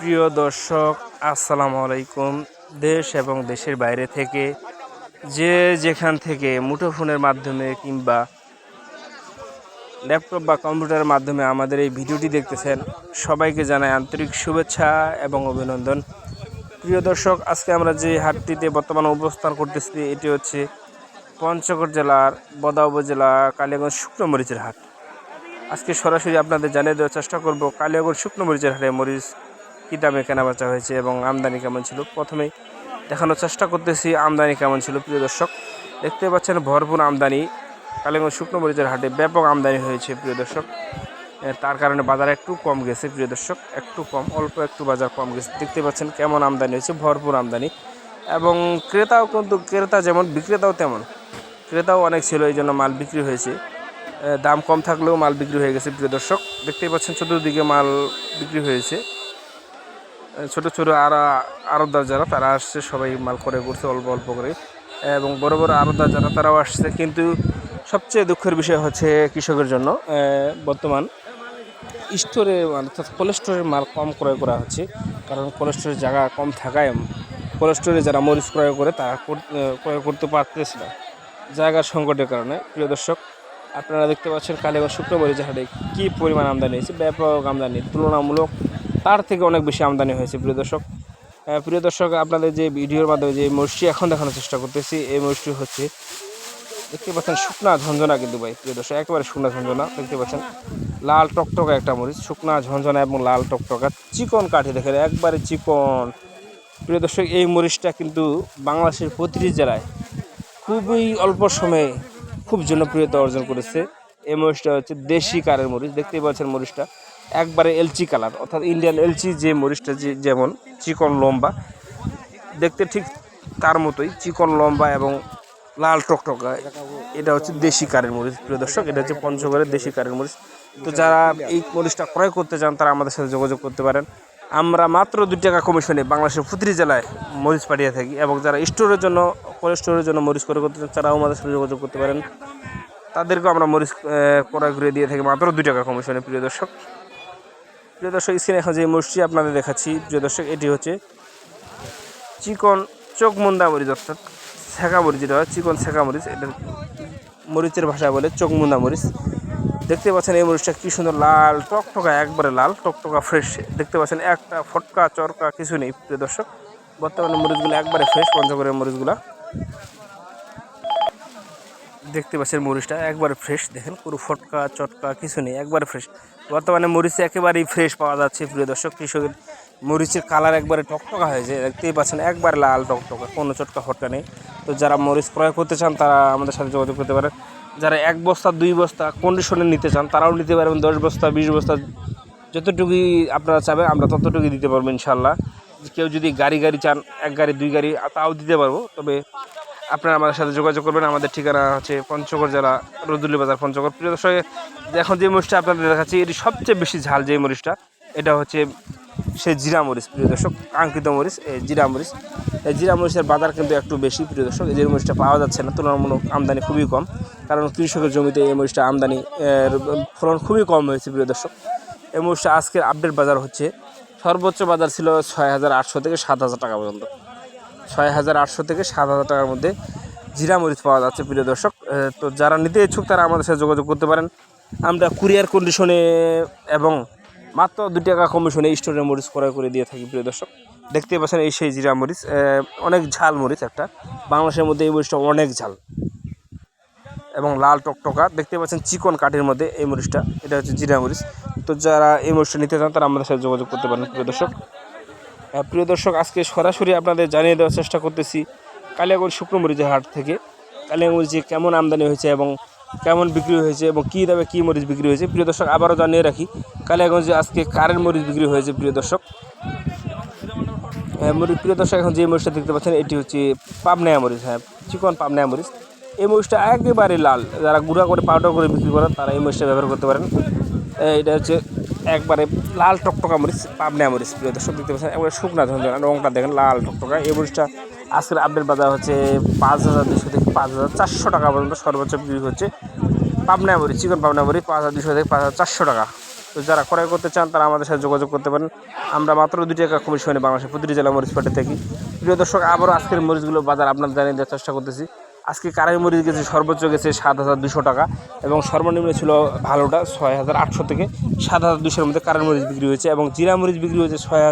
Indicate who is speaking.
Speaker 1: প্রিয় দর্শক, আসসালামু আলাইকুম। দেশ এবং দেশের বাইরে থেকে যে যেখান থেকে মুঠোফোনের মাধ্যমে কিংবা ল্যাপটপ বা কম্পিউটারের মাধ্যমে আমাদের এই ভিডিওটি দেখতেছেন, সবাইকে জানাই আন্তরিক শুভেচ্ছা এবং অভিনন্দন। প্রিয় দর্শক, আজকে আমরা যে হাটটিতে বর্তমানে অবস্থান করতেছি, এটি হচ্ছে পঞ্চগড় জেলার বদা উপজেলা কালিয়াগঞ্জ শুকনো মরিচের হাট। আজকে সরাসরি আপনাদের জানিয়ে দেওয়ার চেষ্টা করব কালিয়াগঞ্জ শুকনো মরিচের হাটে মরিচ কী দামে কেনাবেচা হয়েছে এবং আমদানি কেমন ছিল? প্রথমেই দেখানোর চেষ্টা করতেছি, আমদানি কেমন ছিল প্রিয় দর্শক? দেখতে পাচ্ছেন ভরপুর আমদানি। কালিয়াগঞ্জ শুকনো মরিচের হাটে ব্যাপক আমদানি হয়েছে প্রিয় দর্শক। তার কারণে বাজার একটু কম গেছে প্রিয় দর্শক, একটু কম, অল্প একটু বাজার কম গেছে। দেখতে পাচ্ছেন কেমন আমদানি হয়েছে, ভরপুর আমদানি। এবং ক্রেতাও কিন্তু, ক্রেতা যেমন, বিক্রেতাও তেমন। ক্রেতাও অনেক ছিল, এই জন্য মাল বিক্রি হয়েছে। দাম কম থাকলেও মাল বিক্রি হয়ে গেছে প্রিয় দর্শক। দেখতেই পাচ্ছেন চতুর্দিকে মাল বিক্রি হয়েছে। ছোট ছোট আর আরবদার যারা, তারা আসছে, সবাই মাল করে করছে অল্প অল্প করে। এবং বড় বড় আরবদার যারা, তারাও আসছে। কিন্তু সবচেয়ে দুঃখের বিষয় হচ্ছে কৃষকের জন্য বর্তমান স্টোরে, অর্থাৎ কোল্ড স্টোরের মাল কম ক্রয় করা হচ্ছে। কারণ কোল্ড স্টোরের জায়গা কম থাকায় কোল্ড স্টোরে যারা মরিচ ক্রয় করে, তারা কর- ক্রয় করতে পারতেছে না। জায়গার সংকটের কারণে। প্রিয় দর্শক, আপনারা দেখতে পাচ্ছেন কালীগঞ্জ শুক্র মরিচের হাটে কী পরিমাণ আমদানি হয়েছে, ব্যাপক আমদানি তুলনামূলক তার থেকে অনেক বেশি আমদানি হয়েছে, প্রিয় দর্শক। প্রিয় দর্শক, আপনাদের যে ভিডিওর মাধ্যমে যে মরিচটি এখন দেখানোর চেষ্টা করতেছি, এই মরিচটি হচ্ছে, দেখতে পাচ্ছেন শুকনা ঝঞ্ঝনা কিন্তু ভাই, প্রিয় দর্শক, একেবারে শুকনা ঝঞ্ঝনা দেখতে পাচ্ছেন? লাল টকটকা একটা মরিচ, শুকনা ঝঞ্ঝনা এবং লাল টকটকা, চিকন কাঠি দেখেন, একবারে চিকন। প্রিয় দর্শক, এই মরিচটা কিন্তু বাংলাদেশের প্রতিটি জেলায় খুবই অল্প সময়ে খুব জনপ্রিয়তা অর্জন করেছে। এই মরিচটা হচ্ছে দেশি কারের মরিচ, দেখতেই পাচ্ছেন মরিচটা। একবারে এলচি কালার, অর্থাৎ ইন্ডিয়ান এলচি যে মরিচটা যে যেমন, চিকন লম্বা। দেখতে ঠিক তার মতোই, চিকন লম্বা এবং লাল টকটকা। এটা হচ্ছে দেশি কারের মরিচ, প্রিয় দর্শক, এটা হচ্ছে পঞ্চগড়ের দেশি কারের মরিচ। তো যারা এই মরিচটা ক্রয় করতে চান, তারা আমাদের সাথে যোগাযোগ করতে পারেন। আমরা মাত্র দু টাকা কমিশনে বাংলাদেশের প্রতিটি জেলায় মরিচ পাঠিয়ে থাকি এবং যারা স্টোরের জন্য, কোল্ড স্টোরের জন্য মরিচ করে করতে চান, তারাও আমাদের সাথে যোগাযোগ করতে পারেন। তাদেরকেও আমরা মরিচ ক্রয় করে দিয়ে থাকি মাত্র দুই টাকা কমিশনে, প্রিয় দর্শক। প্রিয় দর্শক স্ক্রিনে এখন যে মরিচটি আপনাদের দেখাচ্ছি, প্রিয় দর্শক, এটি হচ্ছে চিকন চোখ মুন্দা মরিচ, অর্থাৎ ছেঁকা মরিচ যেটা চিকন ছেঁকা মরিচ। এটা মরিচের ভাষায় বলে চোখ মুন্দা মরিচ। দেখতে পাচ্ছেন এই মরিচটা কি সুন্দর লাল, টকটকা, একবারে লাল, টকটকা ফ্রেশ দেখতে পাচ্ছেন একটা ফটকা, চরকা, কিছু নেই, প্রিয় দর্শক। বর্তমানে মরিচগুলো একবারে ফ্রেশ পঞ্চগড়ের মরিচগুলা। দেখতে পাচ্ছেন মরিচটা একবারে ফ্রেশ দেখেন, পুরো ফটকা, চটকা, কিছু নেই, একবারে ফ্রেশ বর্তমানে মরিচ একেবারেই ফ্রেশ পাওয়া যাচ্ছে। প্রিয় দর্শক, কৃষকের মরিচের কালার একবারে টকটকা হয়েছে দেখতেই পাচ্ছেন, একবারে লাল টকটকা, কোনো চটকা ফটকা নেই। তো যারা মরিচ ক্রয় করতে চান, তারা আমাদের সাথে যোগাযোগ করতে পারেন। যারা এক বস্তা, দুই বস্তা কন্ডিশনে নিতে চান, তারাও নিতে পারবেন। দশ বস্তা, বিশ বস্তা, যতটুকুই আপনারা চাবেন আমরা ততটুকুই দিতে পারব ইনশাল্লাহ কেউ যদি গাড়ি গাড়ি চান, এক গাড়ি, দুই গাড়ি, তাও দিতে পারব। তবে আপনারা আমাদের সাথে যোগাযোগ করবেন। আমাদের ঠিকানা হচ্ছে পঞ্চগড় জেলা রদুলি বাজার, পঞ্চগড়। প্রিয় দর্শক, এখন যে মরিচটা আপনাদের দেখাচ্ছি, এটি সবচেয়ে বেশি ঝাল যে মরিচটা, এটা হচ্ছে সে জিরা মরিচ, প্রিয় দর্শক, কাঙ্ক্ষিত মরিচ, এই জিরা মরিচ। এই জিরা মরিচের বাজার কিন্তু একটু বেশি, প্রিয় দর্শক, এই যে মরিচটা পাওয়া যাচ্ছে না, তুলনামূলক আমদানি খুবই কম, কারণ কৃষকের জমিতে এই মরিচটা আমদানি ফলন খুবই কম হয়েছে, প্রিয় দর্শক। এই মরিচটা আজকের আপডেট বাজার হচ্ছে, সর্বোচ্চ বাজার ছিল ছয় হাজার আটশো থেকে সাত হাজার টাকা পর্যন্ত। ছয় হাজার আটশো থেকে সাত হাজার টাকার মধ্যে জিরা মরিচ পাওয়া যাচ্ছে, প্রিয় দর্শক। তো যারা নিতে ইচ্ছুক তারা আমাদের সাথে যোগাযোগ করতে পারেন। আমরা কুরিয়ার কন্ডিশনে এবং মাত্র দু টাকা কমিশনে স্টোরের মরিচ ক্রয় করে দিয়ে থাকি, প্রিয় দর্শক। দেখতে পাচ্ছেন এই সেই জিরা মরিচ অনেক ঝাল মরিচ একটা। বাংলাদেশের মধ্যে এই মরিচটা অনেক ঝাল। এবং লাল টকটকা দেখতে পাচ্ছেন চিকন কাঠের মধ্যে এই মরিচটা, এটা হচ্ছে জিরা মরিচ তো যারা এই মরিচটা নিতে চান তারা আমাদের সাথে যোগাযোগ করতে পারেন, প্রিয় দর্শক। প্রিয় দর্শক, আজকে সরাসরি আপনাদের জানিয়ে দেওয়ার চেষ্টা করতেছি কালিয়াগঞ্জ শুকনো মরিচের হাট থেকে। কালিয়াগঞ্জে কেমন আমদানি হয়েছে এবং কেমন বিক্রি হয়েছে এবং কী দামে কী মরিচ বিক্রি হয়েছে? প্রিয় দর্শক, আবারও জানিয়ে রাখি, কালিয়াগঞ্জে আজকে কারেন্ট মরিচ বিক্রি হয়েছে, প্রিয় দর্শক। হ্যাঁ মরিচ প্রিয় দর্শক, এখন যে মরিচটা দেখতে পাচ্ছেন, এটি হচ্ছে পাবনায়া মরিচ হ্যাঁ চিকন পাবনায়া মরিচ। এই মরিচটা একেবারে লাল, যারা গুঁড়া করে পাউডার করে বিক্রি করেন, তারা এই মরিচটা ব্যবহার করতে পারেন। এটা হচ্ছে একবারে লাল টকটকা মরিচ, পাবনা মরিচ, প্রিয় দর্শক দেখতে পাচ্ছেন, একবারে শুকনা ঝঞ্ঝনা রঙটা দেখেন লাল টকটকা। এই মরিচটা আজকের আপডেট বাজার হচ্ছে পাঁচ হাজার দুশো থেকে পাঁচ হাজার চারশো টাকা পর্যন্ত সর্বোচ্চ বিক্রি হচ্ছে। পাবনা মরিচ, চিকন পাবনা মরিচ পাঁচ হাজার দুশো থেকে পাঁচ হাজার চারশো টাকা। তো যারা ক্রয় করতে চান, তারা আমাদের সাথে যোগাযোগ করতে পারেন। আমরা মাত্র দুই টাকা কমিশনে বাংলাদেশের প্রতিটি জেলা মরিচ পাটে থাকি। প্রিয় দর্শক, আবারও আজকের মরিচগুলো বাজার আপনার জানিয়ে দেওয়ার চেষ্টা করতেছি। আজকে কারাই মরিচ গেছে, সর্বোচ্চ গেছে সাত হাজার দুশো টাকা এবং সর্বনিম্ন ছিল ভালোটা ছয় হাজার আটশো থেকে সাত হাজার দুশোর মধ্যে কারাই মরিচ বিক্রি হয়েছে এবং জিরা মরিচ বিক্রি হয়েছে ছয় হাজার